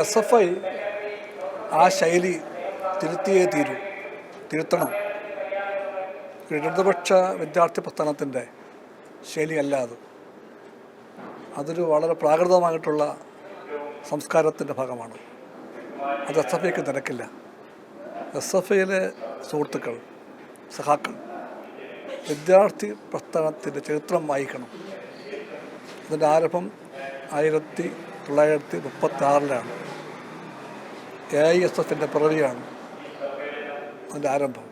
S F I ആ ശൈലി തിരുത്തിയേ തീരൂ തിരുത്തണം. ഇടതുപക്ഷ വിദ്യാർത്ഥി പ്രസ്ഥാനത്തിന്റെ ശൈലിയല്ല അത്. അതൊരു വളരെ പ്രാകൃതമായിട്ടുള്ള സംസ്കാരത്തിന്റെ ഭാഗമാണ്. അത് എസ് എഫ് ഐക്ക് നിരക്കില്ല എസ് എഫ് ഐയിലെ സുഹൃത്തുക്കൾ സഹാക്കൾ വിദ്യാർത്ഥി പ്രസ്ഥാനത്തിന്റെ ചരിത്രം വായിക്കണം. അതിന്റെ ആരംഭം ആയിരത്തി തൊള്ളായിരത്തി മുപ്പത്തി ആറിലാണ് എ ഐ എസ് എഫിന്റെ പിറവിയാണ് അതിന്റെ ആരംഭം.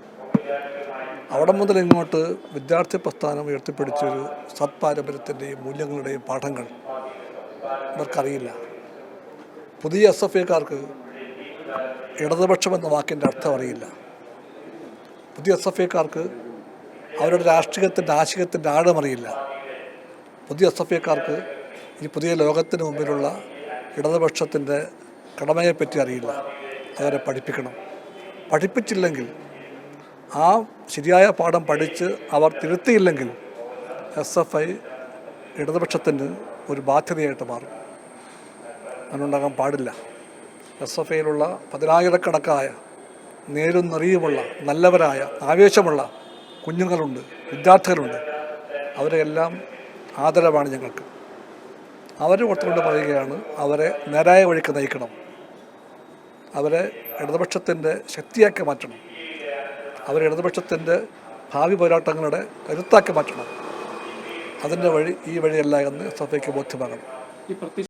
അവിടെ മുതൽ ഇങ്ങോട്ട് വിദ്യാർത്ഥി പ്രസ്ഥാനം ഉയർത്തിപ്പിടിച്ചൊരു സത്പാരമ്പര്യത്തിന്റെയും മൂല്യങ്ങളുടെയും പാഠങ്ങൾ ഇവർക്കറിയില്ല. പുതിയ എസ് എഫ് ഐക്കാർക്ക് ഇടതുപക്ഷം എന്ന വാക്കിന്റെ അർത്ഥം അറിയില്ല. പുതിയ എസ് എഫ് ഐക്കാർക്ക് അവരുടെ രാഷ്ട്രീയത്തിന്റെ ആശയത്തിന്റെ ആഴമറിയില്ല പുതിയ എസ് എഫ് ഈ പുതിയ ലോകത്തിന് മുമ്പിലുള്ള ഇടതുപക്ഷത്തിന്റെ കടമയെപ്പറ്റി അറിയില്ല. അവരെ പഠിപ്പിക്കണം. പഠിപ്പിച്ചില്ലെങ്കിൽ ആ ശരിയായ പാഠം പഠിച്ച് അവർ തിരുത്തിയില്ലെങ്കിൽ എസ് എഫ് ഐ ഇടതുപക്ഷത്തിന് ഒരു ബാധ്യതയായിട്ട് മാറും. അങ്ങനെയുണ്ടാകാൻ പാടില്ല. എസ് എഫ് ഐയിലുള്ള പതിനായിരക്കണക്കായ നേരും നിറയുമുള്ള നല്ലവരായ ആവേശമുള്ള കുഞ്ഞുങ്ങളുണ്ട് വിദ്യാർത്ഥികളുണ്ട്. അവരെല്ലാം ആദരവാണ് ഞങ്ങൾക്ക്. അവർ ഓർത്തുകൊണ്ട് പറയുകയാണ് അവരെ നേരായ വഴിക്ക് നയിക്കണം. അവരെ ഇടതുപക്ഷത്തിന്റെ ശക്തിയാക്കി മാറ്റണം. അവരെ ഇടതുപക്ഷത്തിന്റെ ഭാവി പോരാട്ടങ്ങളുടെ കരുത്താക്കി മാറ്റണം. അതിന്റെ വഴി ഈ വഴിയല്ല എന്ന് സഭയ്ക്ക് ബോധ്യമാകണം.